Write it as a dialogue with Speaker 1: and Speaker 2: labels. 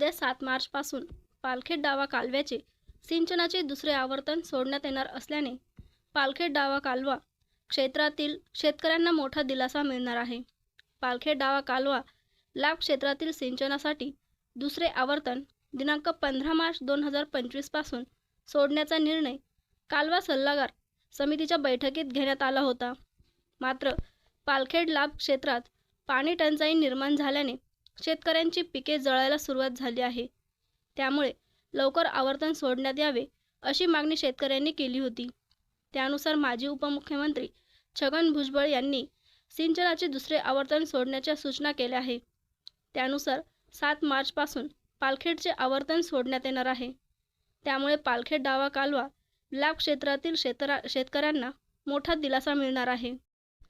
Speaker 1: उद्या सात मार्चपासून पालखेड डावा कालव्याचे सिंचनाचे दुसरे आवर्तन सोडण्यात येणार असल्याने पालखेड डावा कालवा क्षेत्रातील शेतकऱ्यांना मोठा दिलासा मिळणार आहे. पालखेड डावा कालवा लाभ क्षेत्रातील सिंचनासाठी दुसरे आवर्तन दिनांक पंधरा मार्च दोन हजार पंचवीसपासून सोडण्याचा निर्णय कालवा सल्लागार समितीच्या बैठकीत घेण्यात आला होता. मात्र पालखेड लाभ क्षेत्रात पाणी टंचाई निर्माण झाल्याने शेतकऱ्यांची पिके जळायला सुरुवात झाली आहे. त्यामुळे लवकर आवर्तन सोडण्यात यावे अशी मागणी शेतकऱ्यांनी केली होती. त्यानुसार माजी उपमुख्यमंत्री छगन भुजबळ यांनी सिंचनाचे दुसरे आवर्तन सोडण्याच्या सूचना केल्या आहे. त्यानुसार सात मार्चपासून पालखेडचे आवर्तन सोडण्यात येणार आहे. त्यामुळे पालखेड डावा कालवा लाभ क्षेत्रातील शेतरा शेतकऱ्यांना मोठा दिलासा मिळणार आहे.